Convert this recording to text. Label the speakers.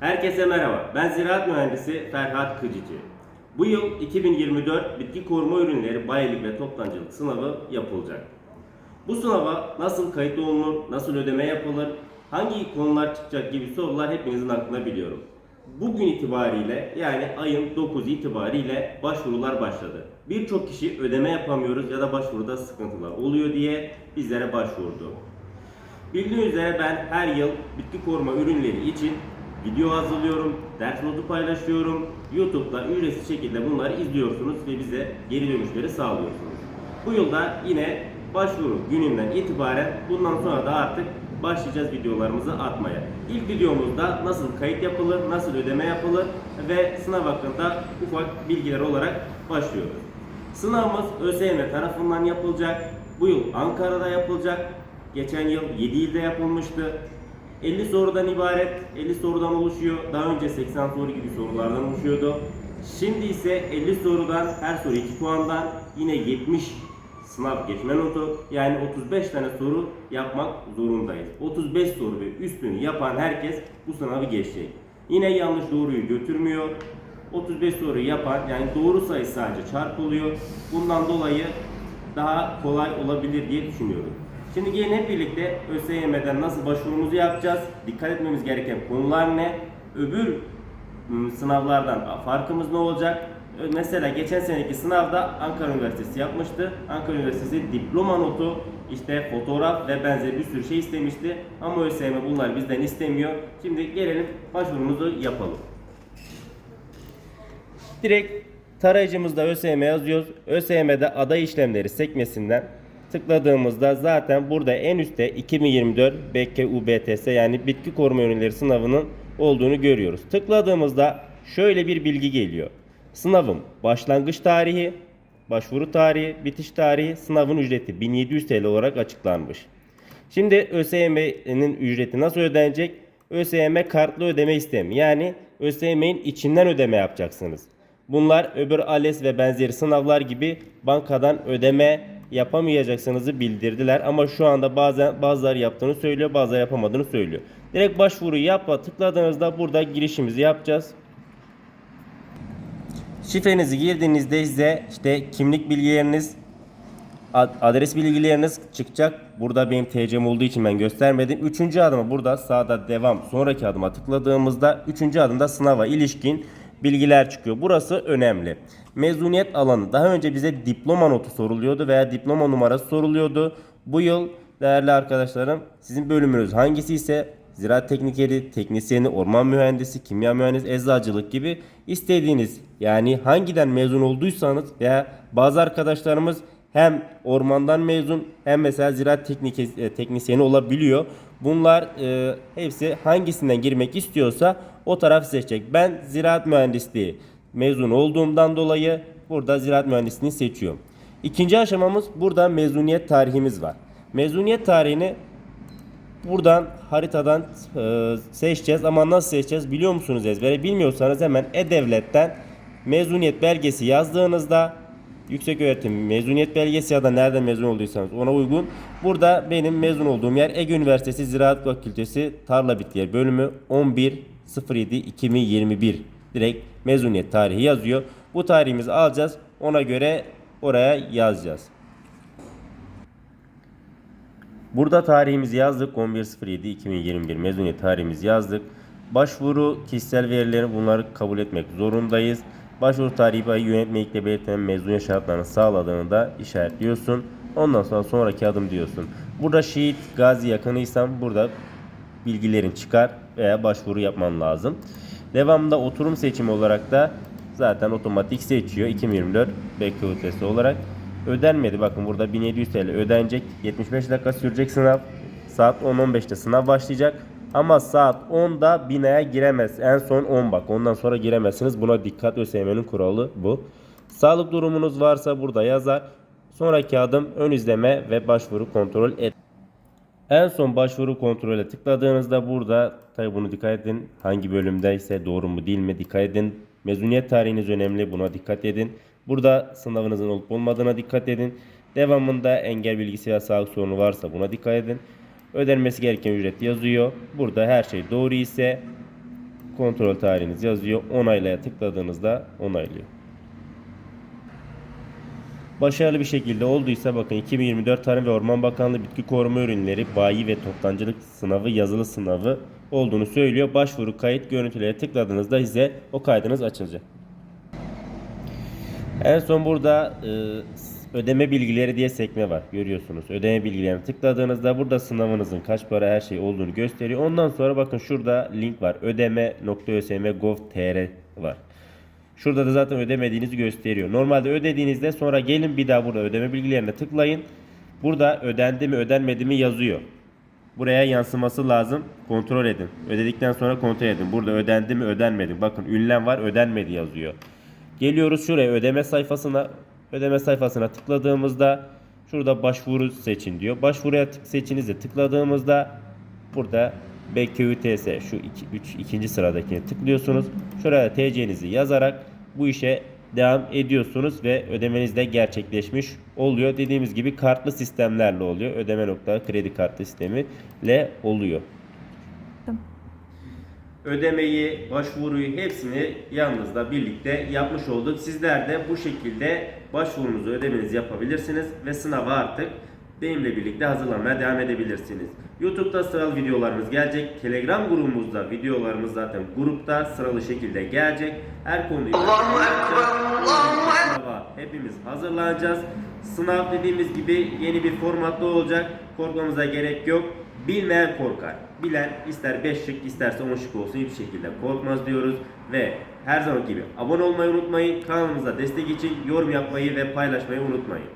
Speaker 1: Herkese merhaba. Ben ziraat mühendisi Ferhat Kıcıcı. Bu yıl 2024 bitki koruma ürünleri bayilik ve toptancılık sınavı yapılacak. Bu sınava nasıl kayıt olunur, nasıl ödeme yapılır, hangi konular çıkacak gibi sorular hepinizin aklına biliyorum. Bugün itibariyle yani ayın 9 itibariyle başvurular başladı. Birçok kişi ödeme yapamıyoruz ya da başvuruda sıkıntılar oluyor diye bizlere başvurdu. Bildiğiniz üzere ben her yıl bitki koruma ürünleri için video hazırlıyorum, ders notu paylaşıyorum. YouTube'da ücretsiz şekilde bunları izliyorsunuz ve bize geri dönüşleri sağlıyorsunuz. Bu yılda yine başvuru gününden itibaren bundan sonra da artık başlayacağız videolarımızı atmaya. İlk videomuzda nasıl kayıt yapılır, nasıl ödeme yapılır ve sınav hakkında ufak bilgiler olarak başlıyoruz. Sınavımız ÖSYM tarafından yapılacak. Bu yıl Ankara'da yapılacak. Geçen yıl 7 ilde yapılmıştı. 50 sorudan ibaret, 50 sorudan oluşuyor. Daha önce 80 soru gibi sorulardan oluşuyordu. Şimdi ise 50 sorudan, her soru 2 puandan yine 70 sınav geçme notu yani 35 tane soru yapmak zorundayız. 35 soru ve üstünü yapan herkes bu sınavı geçecek. Yine yanlış doğruyu götürmüyor. 35 soru yapan yani doğru sayı sadece çarpılıyor. Bundan dolayı daha kolay olabilir diye düşünüyorum. Şimdi gelin hep birlikte ÖSYM'den nasıl başvurumuzu yapacağız? Dikkat etmemiz gereken konular ne? Öbür ım, sınavlardan farkımız ne olacak? Mesela geçen seneki sınavda Ankara Üniversitesi yapmıştı. Ankara Üniversitesi diploma notu, işte fotoğraf ve benzeri bir sürü şey istemişti. Ama ÖSYM bunları bizden istemiyor. Şimdi gelelim başvurumuzu yapalım. Direkt tarayıcımızda ÖSYM yazıyoruz. ÖSYM'de aday işlemleri sekmesinden tıkladığımızda zaten burada en üstte 2024 BKUBTS yani bitki koruma ürünleri sınavının olduğunu görüyoruz. Tıkladığımızda şöyle bir bilgi geliyor. Sınavın başlangıç tarihi, başvuru tarihi, bitiş tarihi, sınavın ücreti 1700 TL olarak açıklanmış. Şimdi ÖSYM'nin ücreti nasıl ödenecek? ÖSYM kartlı ödeme istemi. Yani ÖSYM'nin içinden ödeme yapacaksınız. Bunlar öbür ALES ve benzeri sınavlar gibi bankadan ödeme yapamayacaksınızı bildirdiler. Ama şu anda bazen bazıları yaptığını söylüyor, bazıları yapamadığını söylüyor. Direkt başvuruyu yapma tıkladığınızda burada girişimizi yapacağız. Şifrenizi girdiğinizde size işte kimlik bilgileriniz, ad- adres bilgileriniz çıkacak. Burada benim TC'm olduğu için ben göstermedim. Üçüncü adıma burada sağda devam sonraki adıma tıkladığımızda üçüncü adımda sınava ilişkin bilgiler çıkıyor. Burası önemli. Mezuniyet alanı daha önce bize diploma notu soruluyordu veya diploma numarası soruluyordu. Bu yıl değerli arkadaşlarım sizin bölümünüz hangisi ise ziraat teknikeri, teknisyeni, orman mühendisi, kimya mühendisi, eczacılık gibi istediğiniz yani hangiden mezun olduysanız veya bazı arkadaşlarımız hem ormandan mezun hem mesela ziraat teknik, e, teknisyeni olabiliyor. Bunlar e, hepsi hangisinden girmek istiyorsa o taraf seçecek. Ben ziraat mühendisliği mezun olduğumdan dolayı burada ziraat mühendisliğini seçiyorum. İkinci aşamamız burada mezuniyet tarihimiz var. Mezuniyet tarihini buradan haritadan e, seçeceğiz ama nasıl seçeceğiz biliyor musunuz ezbere? Bilmiyorsanız hemen E-Devlet'ten mezuniyet belgesi yazdığınızda yüksek öğretim mezuniyet belgesi ya da nereden mezun olduysanız ona uygun. Burada benim mezun olduğum yer Ege Üniversitesi Ziraat Fakültesi Tarla Bitkileri bölümü 11 07 2021 direkt mezuniyet tarihi yazıyor. Bu tarihimizi alacağız. Ona göre oraya yazacağız. Burada tarihimizi yazdık. 11.07.2021 mezuniyet tarihimizi yazdık. Başvuru kişisel verileri bunları kabul etmek zorundayız. Başvuru tarihi ayı yönetmelikle belirtilen mezuniyet şartlarını sağladığını da işaretliyorsun. Ondan sonra sonraki adım diyorsun. Burada şehit, gazi yakınıysan burada bilgilerin çıkar veya başvuru yapman lazım. Devamında oturum seçimi olarak da zaten otomatik seçiyor 2024 BKUTS olarak. Ödenmedi bakın burada 1700 TL ödenecek 75 dakika sürecek sınav. Saat 10-15'te sınav başlayacak. Ama saat 10'da binaya giremez. En son 10 bak. Ondan sonra giremezsiniz. Buna dikkat ÖSYM'nin kuralı bu. Sağlık durumunuz varsa burada yazar. Sonraki adım ön izleme ve başvuru kontrol et. En son başvuru kontrole tıkladığınızda burada tabi bunu dikkat edin. Hangi bölümdeyse doğru mu değil mi dikkat edin. Mezuniyet tarihiniz önemli buna dikkat edin. Burada sınavınızın olup olmadığına dikkat edin. Devamında engel bilgisi veya sağlık sorunu varsa buna dikkat edin. Ödenmesi gereken ücret yazıyor. Burada her şey doğru ise kontrol tarihiniz yazıyor. Onaylaya tıkladığınızda onaylıyor. Başarılı bir şekilde olduysa bakın 2024 Tarım ve Orman Bakanlığı Bitki Koruma Ürünleri Bayi ve Toptancılık Sınavı yazılı sınavı olduğunu söylüyor. Başvuru kayıt görüntülere tıkladığınızda size o kaydınız açılacak. En son burada e, ödeme bilgileri diye sekme var. Görüyorsunuz. Ödeme bilgilerine tıkladığınızda burada sınavınızın kaç para her şey olduğunu gösteriyor. Ondan sonra bakın şurada link var. Ödeme.ösm.gov.tr var. Şurada da zaten ödemediğinizi gösteriyor. Normalde ödediğinizde sonra gelin bir daha burada ödeme bilgilerine tıklayın. Burada ödendi mi ödenmedi mi yazıyor. Buraya yansıması lazım. Kontrol edin. Ödedikten sonra kontrol edin. Burada ödendi mi ödenmedi. Bakın ünlem var ödenmedi yazıyor. Geliyoruz şuraya ödeme sayfasına. Ödeme sayfasına tıkladığımızda şurada başvuru seçin diyor. Başvuruya tık- seçinize tıkladığımızda burada BQTS şu 2 3 ikinci sıradakine tıklıyorsunuz. Şuraya TC'nizi yazarak bu işe devam ediyorsunuz ve ödemeniz de gerçekleşmiş oluyor. Dediğimiz gibi kartlı sistemlerle oluyor. Ödeme nokta kredi kartı sistemi ile oluyor. Ödemeyi, başvuruyu hepsini yanınızda birlikte yapmış olduk. Sizler de bu şekilde başvurunuzu, ödemenizi yapabilirsiniz ve sınava artık benimle birlikte hazırlanmaya devam edebilirsiniz. YouTube'da sıralı videolarımız gelecek. Telegram grubumuzda videolarımız zaten grupta sıralı şekilde gelecek. Her konuyu sınava hepimiz hazırlanacağız. Sınav dediğimiz gibi yeni bir formatta olacak. Korkmamıza gerek yok. Bilmeyen korkar. Bilen ister 5 şık isterse 10 şık olsun hiçbir şekilde korkmaz diyoruz. Ve her zaman gibi abone olmayı unutmayın. Kanalımıza destek için yorum yapmayı ve paylaşmayı unutmayın.